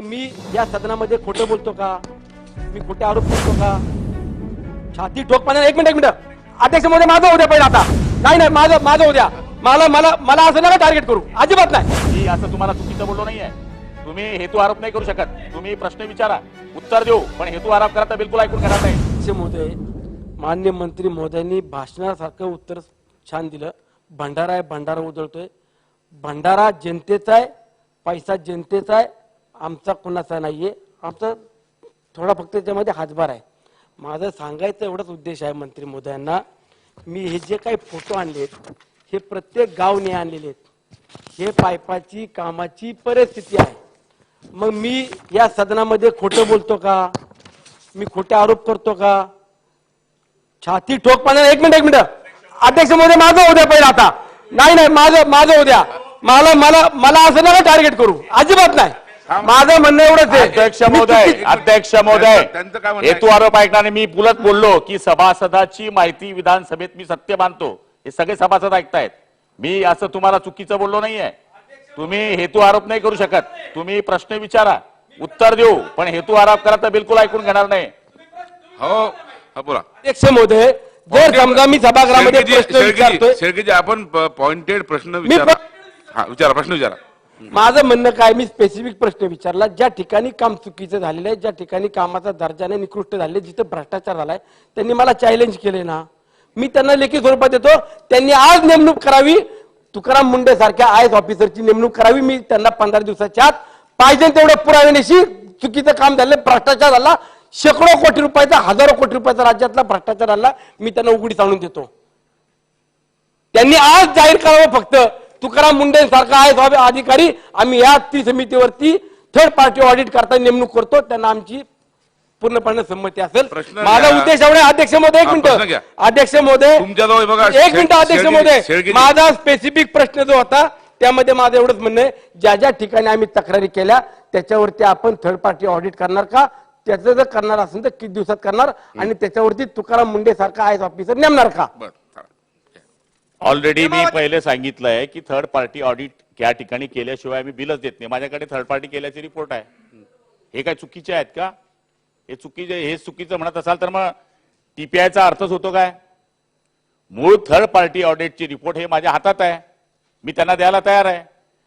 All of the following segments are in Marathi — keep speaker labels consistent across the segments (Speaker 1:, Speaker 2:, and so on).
Speaker 1: मग मी या सदनामध्ये खोटं बोलतो का? मी खोटे आरोप करतो का? छाती ठोकपणा एक मिनिट एक मिनिट. अध्यक्षमध्ये माझं उद्या पहिलं आता. नाही नाही माझं माझं उद्या मला मला मला असं नका टार्गेट करू. अजिबात नाही.
Speaker 2: मी असं तुम्हाला चुकीचं बोललो नाहीये. तुम्ही हेतू आरोप नाही करू शकत. तुम्ही प्रश्न विचारा. उत्तर देऊ. पण हेतू आरोप करा तर बिलकुल ऐकून घेणार नाही.
Speaker 1: अध्यक्ष महोदय मान्य मंत्री महोदयांनी भाषणासारखं उत्तर छान दिलं. भंडारा आहे भंडारा उजळतोय भंडारा जनतेचा आहे पैसा जनतेचा आहे. आमचा पुन्हासा नाही आहे आमचा थोडा फक्त त्याच्यामध्ये हातभार आहे. माझं सांगायचं एवढाच उद्देश आहे मंत्री मोदयांना मी हे जे काही फोटो आणलेत हे प्रत्येक गावने आणलेले आहेत. हे पायपाची कामाची परिस्थिती आहे. मग मी या सदनामध्ये खोटं बोलतो का? मी खोटे आरोप करतो का? छाती ठोकपणा एक मिनिट एक मिनिट. अध्यक्षमध्ये माझं उद्या पहिलं आता. नाही नाही माझं माझं उद्या मला मला मला असं नका टार्गेट करू. अजिबात नाही. माझं म्हणणं एवढंच आहे.
Speaker 2: अध्यक्ष महोदय अध्यक्ष महोदय
Speaker 3: त्यांचं काय म्हणणं आहे?
Speaker 2: हेतू आरोप ऐकणारे मी पुलत बोललो की सभासदाची माहिती विधानसभेत मी सत्य मानतो. हे सगळे सभासद ऐकतायत. मी असं तुम्हाला चुकीचं बोललो नाहीये. तुम्ही हेतू आरोप नाही करू शकत. तुम्ही प्रश्न विचारा. उत्तर देऊ. पण हेतू आरोप करा तर बिलकुल ऐकून घेणार नाही.
Speaker 3: हो हा बोला.
Speaker 1: अध्यक्ष महोदय जर समजा मी सभागृहामध्ये
Speaker 3: शेळकेजी-
Speaker 1: प्रश्न
Speaker 3: शेळकेजी-
Speaker 1: विचारतोय
Speaker 3: शेळकेजी आपण पॉइंटेड प्रश्न विचारा. हा विचारा प्रश्न विचारा.
Speaker 1: माझं म्हणणं काय मी स्पेसिफिक प्रश्न विचारला. ज्या ठिकाणी काम चुकीचं झालेलं आहे ज्या ठिकाणी कामाचा दर्जाने निकृष्ट झाले जिथं भ्रष्टाचार झालाय त्यांनी मला चॅलेंज केले ना. मी त्यांना लेखी स्वरूपात देतो त्यांनी आज नेमणूक करावी. तुकाराम मुंडे सारख्या आय एस ऑफिसरची नेमणूक करावी. मी त्यांना पंधरा दिवसाच्या आत पाहिजे तेवढे पुराव्यानेशी चुकीचं काम झालं भ्रष्टाचार झाला. शेकडो कोटी रुपयाचा हजारो कोटी रुपयाचा राज्यातला भ्रष्टाचार झाला. मी त्यांना उघडीस आणून देतो. त्यांनी आज जाहीर करावं फक्त. तुकाराम मुंडे सारखा आहे अधिकारी. आम्ही या ती समितीवरती थर्ड पार्टी ऑडिट करता नेमणूक करतो. त्यांना आमची पूर्णपणे संमती असेल. माझा. उद्देश एवढा अध्यक्ष महोदय एक. मिनिट. अध्यक्ष महोदय एक मिनिट अध्यक्ष महोदय.
Speaker 3: शेळकेजी.
Speaker 1: माझा स्पेसिफिक प्रश्न जो होता त्यामध्ये माझं एवढंच म्हणणं आहे. ज्या ज्या ठिकाणी आम्ही तक्रारी केल्या त्याच्यावरती आपण थर्ड पार्टी ऑडिट करणार का? त्याचं जर करणार असेल तर किती दिवसात करणार? आणि त्याच्यावरती तुकाराम मुंडे सारखा आय ऑफिसर नेमणार का.
Speaker 2: ऑलरेडी मी पहिले सांगितलंय की थर्ड पार्टी ऑडिट त्या ठिकाणी केल्याशिवाय मी बिलच देत नाही. माझ्याकडे थर्ड पार्टी केल्याचे रिपोर्ट आहे. हे काय चुकीचे आहेत का? हे चुकीचे हे चुकीचं म्हणत असाल तर मग टीपीआयचा अर्थच होतो काय? मूळ थर्ड पार्टी ऑडिटची रिपोर्ट हे माझ्या हातात आहे. मी त्यांना द्यायला तयार आहे.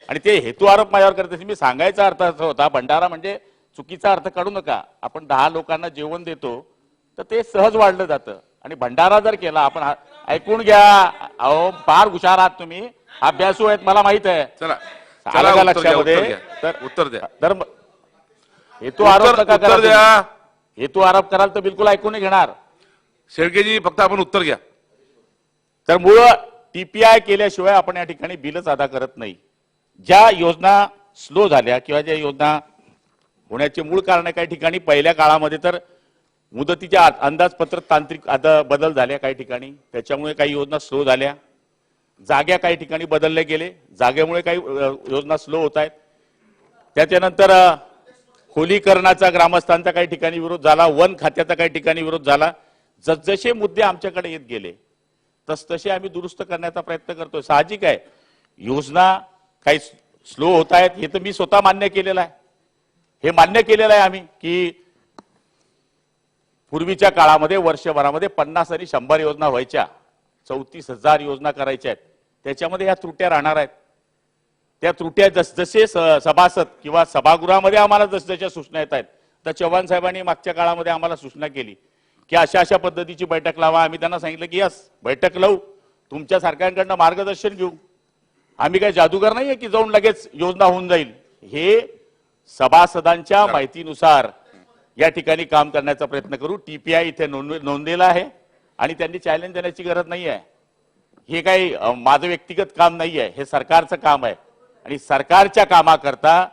Speaker 2: आणि ते हेतू आरोप माझ्यावर करत असेल. मी सांगायचा अर्थ असा होता भंडारा म्हणजे चुकीचा अर्थ काढू नका. आपण दहा लोकांना जेवण देतो तर ते सहज वाढलं जातं. आणि भंडारा जर केला आपण हा- ऐकून घ्या. अहो फार हुशार आहात तुम्ही. अभ्यासू आहेत मला माहीत आहे.
Speaker 3: चला.
Speaker 2: आलं
Speaker 3: चला
Speaker 2: का
Speaker 3: उत्तर द्या,
Speaker 2: लक्षामध्ये
Speaker 3: उत्तर द्या.
Speaker 2: तर
Speaker 3: उत्तर द्या.
Speaker 2: तर म- हेतू आरोप
Speaker 3: उत्तर
Speaker 2: नका
Speaker 3: उत्तर
Speaker 2: करा
Speaker 3: द्या.
Speaker 2: हेतू आरोप कराल तर बिलकुल ऐकून नाही घेणार.
Speaker 3: शेळकेजी फक्त आपण उत्तर घ्या.
Speaker 2: तर मूळ टीपीआय केल्याशिवाय आपण या ठिकाणी बिलच अदा करत नाही. ज्या योजना स्लो झाल्या किंवा ज्या योजना होण्याचे मूळ कारण काही ठिकाणी पहिल्या काळामध्ये तर मुदतीच्या अंदाजपत्र तांत्रिक आता बदल झाल्या काही ठिकाणी. त्याच्यामुळे काही योजना स्लो झाल्या. जाग्या काही ठिकाणी बदलले गेले. जागेमुळे काही योजना स्लो होत आहेत. त्याच्यानंतर खोलीकरणाचा ग्रामस्थांचा काही ठिकाणी विरोध झाला. वन खात्याचा काही ठिकाणी विरोध झाला. जसजसे मुद्दे आमच्याकडे येत गेले तसतसे आम्ही दुरुस्त करण्याचा प्रयत्न करतोय. साहजिक आहे. योजना काही स्लो होत आहेत. हे तर मी स्वतः मान्य केलेलं आहे. हे मान्य केलेलं आहे आम्ही की पूर्वीच्या काळामध्ये वर्षभरामध्ये पन्नास आणि शंभर योजना व्हायच्या. चौतीस हजार योजना करायच्या आहेत. त्याच्यामध्ये ह्या त्रुट्या राहणार आहेत. त्या त्रुट्या जसजसे स- सभासद किंवा सभागृहामध्ये आम्हाला जसजशा सूचना येत आहेत तर चव्हाण साहेबांनी मागच्या काळामध्ये आम्हाला सूचना केली की अशा अशा पद्धतीची बैठक लावा. आम्ही त्यांना सांगितलं की यस बैठक लावू. तुमच्या सारख्यांकडनं मार्गदर्शन घेऊ. आम्ही काही जादूगर नाहीये की जाऊन लगेच योजना होऊन जाईल. हे सभासदांच्या माहितीनुसार या ठिकाणी काम करण्याचा प्रयत्न करू. टीपीआय इथे नोंद नोंदलेला आहे आणि त्यांनी चॅलेंज देण्याची गरज नाही आहे. हे काही माझं व्यक्तिगत काम नाही आहे. हे सरकारचं काम आहे. आणि सरकारच्या कामाकरता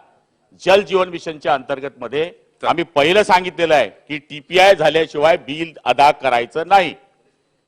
Speaker 2: जल जीवन मिशनच्या अंतर्गत मध्ये आम्ही पहिलं सांगितलेलं आहे की टीपीआय झाल्याशिवाय बिल अदा करायचं नाही.